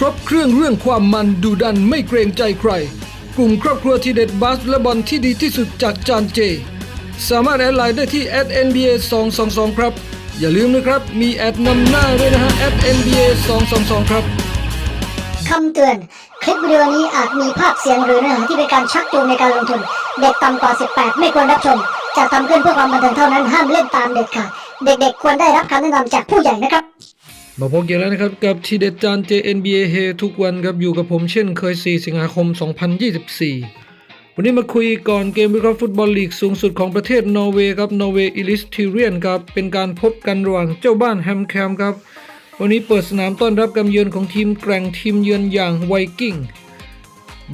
ครื่องเรื่องความมันดูดันไม่เกรงใจใคร กลุ่มครอบครัวทีเด็ดบาสและบอลที่ดีที่สุดจากจานเจ สามารถแอดไลน์ได้ที่ @nba 222ครับ อย่าลืมนะครับ มีแอดนำหน้าด้วยนะฮะ @nba 222ครับคำเตือน คลิปวิดีโอนี้อาจมีภาพเสียงหรือเนื้อหาที่เป็นการชักจูงในการลงทุน เด็กต่ำกว่า 18 ไม่ควรรับชมจะทำขึ้นเพื่อความบันเทิงเท่านั้นห้ามเล่นตามเด็ดขาดเด็กๆ ควรได้รับคำแนะนำจากผู้ใหญ่นะครับ มาพบกันแล้วนะครับกับทีเด็ดจาน JNBA เฮทุกวันครับอยู่กับผมเช่นเคย 4 สิงหาคม 2024 วันนี้มาคุยก่อนเกมวิเคราะห์ฟุตบอลลีกสูงสุดของประเทศนอร์เวย์ครับนอร์เวย์อิลิสทิเรียนครับเป็นการพบกันระหว่างเจ้าบ้านแฮมแคมครับ วันนี้เปิดสนามต้อนรับการเยือนของทีมแกร่งทีมเยือนอย่างไวกิ้ง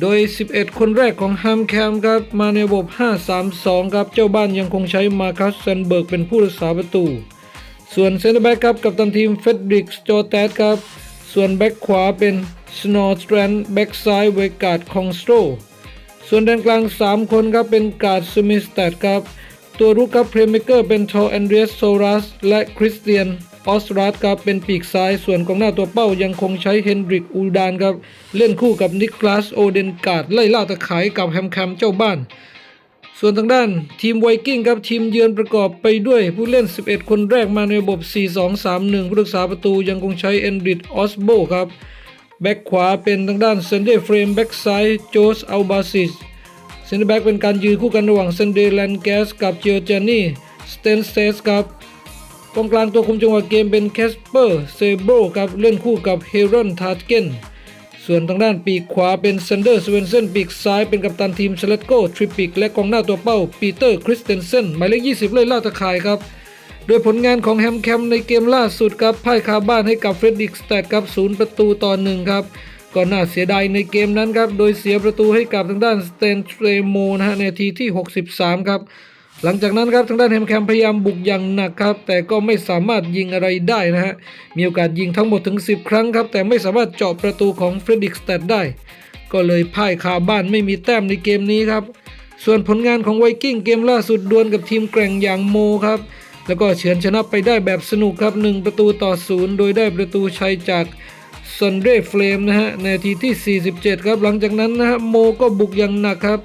โดย 11 คนแรกของแฮมแคมครับมาในระบบ 5-3-2 ครับเจ้าบ้านยังคงใช้มาคัสเซนเบิร์กเป็นผู้รักษาประตู ส่วนเซนเตอร์แบ็กครับกับตันทีมเฟดริกสโจแตสครับ ส่วนแบ็กขวาเป็นสโนว์สแตรนแบ็กซ้ายเวกาดคองสโตรส่วนแดนกลาง 3 คนครับเป็นการ์ดสมิสแตดครับ ตัวรุกครับเพลย์เมเกอร์เป็นทอแอนเดรียสโซรัสและคริสเตียนออสรัสครับเป็นปีกซ้าย ส่วนกองหน้าตัวเป้ายังคงใช้เฮนดริกอูดานครับ เล่นคู่กับนิคลัสโอเดนการ์ดไล่ล่าตะขายกับแฮมแคมเจ้าบ้าน ส่วนทางด้านทีมไวกิ้งครับทีมเยือนประกอบไปด้วยผู้เล่น 11 คนแรกมาในระบบ 4-2-3-1 ผู้รักษาประตูยังคงใช้เอนดริดออสโบครับ แบ็กขวาเป็นทางด้านเซนเดย์เฟรมแบ็กซ้ายโจสอัลบาซิสเซนเตอร์แบ็กเป็นการยืนคู่กันระหว่างเซนเดย์แลนแกสกับเจียจานี่สเตนเตสครับกองกลางตัวคุมจังหวะเกมเป็นแคสเปอร์เซโบรครับเล่นคู่กับเฮรอนทาร์เกน ส่วนทางด้านปีกขวาเป็นซันเดอร์สเวนเซนปีกซ้ายเป็นกัปตันทีมเชลโกทริปปิกและกองหน้าตัวเป้าปีเตอร์คริสเตนเซนหมายเลข 20 เลยล่าตะข่ายครับ โดยผลงานของแฮมแคมในเกมล่าสุดครับพ่ายคาบ้านให้กับเฟรดริกสแตดครับศูนย์ประตูต่อหนึ่งครับก็น่าเสียดายในเกมนั้นครับ โดยเสียประตูให้กับทางด้านสเตนเทรโมนะฮะในทีที่ 63 ครับ หลังจากนั้นครับทางด้านแฮมแคมพยายามบุกอย่างหนักครับ แต่ก็ไม่สามารถยิงอะไรได้นะฮะ มีโอกาสยิงทั้งหมดถึง 10 ครั้งครับ แต่ไม่สามารถเจาะประตูของเฟรดิกสแตดได้ ก็เลยพ่ายคาบ้านไม่มีแต้มในเกมนี้ครับ ส่วนผลงานของไวกิ้งเกมล่าสุดดวลกับทีมแกร่งอย่างโมครับ แล้วก็เฉือนชนะไปได้แบบสนุกครับ 1 ประตูต่อศูนย์โดยได้ประตูชัยจากซันเดรเฟลมนะฮะในนาทีที่ 47 ครับ หลังจากนั้นนะฮะโมก็บุกอย่างหนักครับ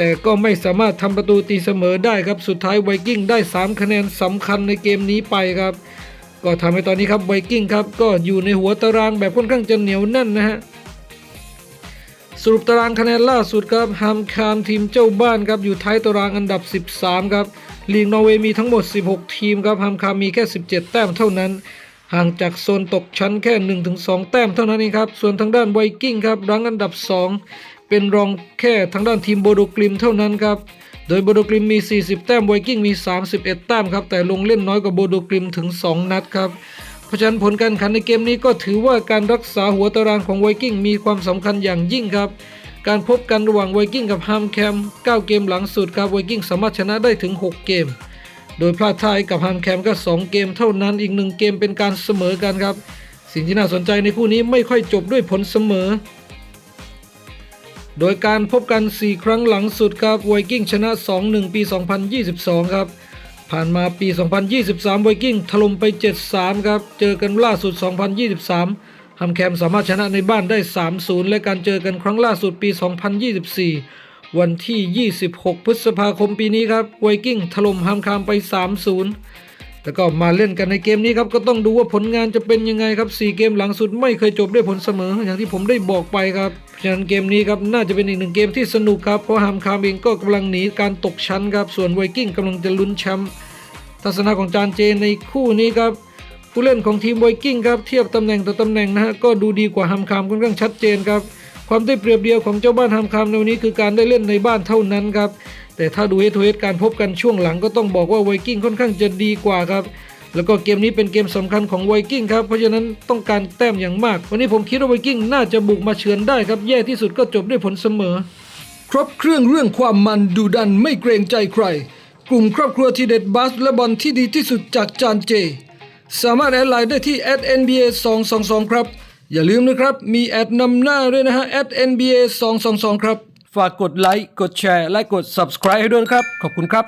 แต่ก็ไม่สามารถทำประตูตีเสมอได้ครับ สุดท้ายไวกิ้งได้ 3 คะแนนสำคัญในเกมนี้ไปครับ ก็ทำให้ตอนนี้ครับไวกิ้งครับก็อยู่ในหัวตารางแบบค่อนข้างจะเหนียวแน่นนะฮะสรุปตารางคะแนนล่าสุดครับฮัมคามทีมเจ้าบ้านครับอยู่ท้ายตารางอันดับ 13 ครับลีกนอร์เวย์มีทั้งหมด 16 ทีมครับฮัมคามมีแค่ 17 แต้มเท่านั้น ห่างจากโซนตกชั้นแค่ 1-2 แต้มเท่านั้นเองครับ ส่วนทางด้านไวกิ้งครับรั้งอันดับ 2 เป็นรองแค่ทางด้านทีมโบโดกลิมเท่านั้นครับ โดยโบโดกลิมมี 40 แต้มไวกิ้งมี 31 แต้มครับ แต่ลงเล่นน้อยกว่าโบโดกลิมถึง 2 นัดครับ เพราะฉะนั้นผลการขันในเกมนี้ก็ถือว่าการรักษาหัวตารางของไวกิ้งมีความสำคัญอย่างยิ่งครับการพบกันระหว่างไวกิ้งกับฮัมแคม 9 เกมหลังสุดครับไวกิ้งสามารถชนะได้ถึง 6 เกม โดยพลาดท่าให้กับฮัมแคมก็ 2 เกมเท่านั้น อีกหนึ่งเกมเป็นการเสมอกันครับ สิ่งที่น่าสนใจในคู่นี้ไม่ค่อยจบด้วยผลเสมอ โดยการพบกัน 4 ครั้งหลังสุดครับไวกิ้งชนะ 2-1 ปี 2022 ครับ ผ่านมาปี 2023ไวกิ้งถล่มไป 7-3 ครับ เจอกันล่าสุด 2023ฮัมแคมสามารถชนะในบ้านได้ 3-0 และการเจอกันครั้งล่าสุดปี 2024 วันที่ 26 พฤษภาคมปีนี้ครับไวกิ้งถล่มฮัมแคมไป 3-0 แล้วก็มาเล่นกันในเกมนี้ครับก็ต้องดูว่าผลงานจะเป็นยังไงครับ 4 เกมหลังสุดไม่เคยจบด้วยผลเสมอ อย่างที่ผมได้บอกไปครับฉะนั้นเกมนี้ครับน่าจะเป็นอีกหนึ่งเกมที่สนุกครับเพราะฮัมคามเองก็กำลังหนีการตกชั้นครับส่วนไวกิ้งกำลังจะลุ้นแชมป์ทัศนะของจานเจในคู่นี้ครับผู้เล่นของทีมไวกิ้งครับเทียบตำแหน่งต่อตำแหน่งนะฮะก็ดูดีกว่าฮัมคามค่อนข้างชัดเจนครับความได้เปรียบเดียวของเจ้าบ้านฮัมคามในวันนี้คือการได้เล่นในบ้านเท่านั้นครับ แต่ถ้าดูเฮดทูเฮดการพบกันช่วงหลังก็ต้องบอกว่าไวกิ้งค่อนข้างจะดีกว่าครับแล้วก็เกมนี้เป็นเกมสำคัญของไวกิ้งครับ เพราะฉะนั้นต้องการแต้มอย่างมาก วันนี้ผมคิดว่าไวกิ้งน่าจะบุกมาเฉือนได้ครับ แย่ที่สุดก็จบด้วยผลเสมอ ครบเครื่องเรื่องความมันดูดันไม่เกรงใจใคร กลุ่มครอบครัวที่เด็ดบาสและบอลที่ดีที่สุดจากจานเจ สามารถแอดไลน์ได้ที่ @nba 222ครับ อย่าลืมนะครับ มีแอดนำหน้าด้วยนะฮะ @nba 222ครับ ฝากกดไลค์กดแชร์และกด subscribe ให้ด้วยนะครับ ขอบคุณครับ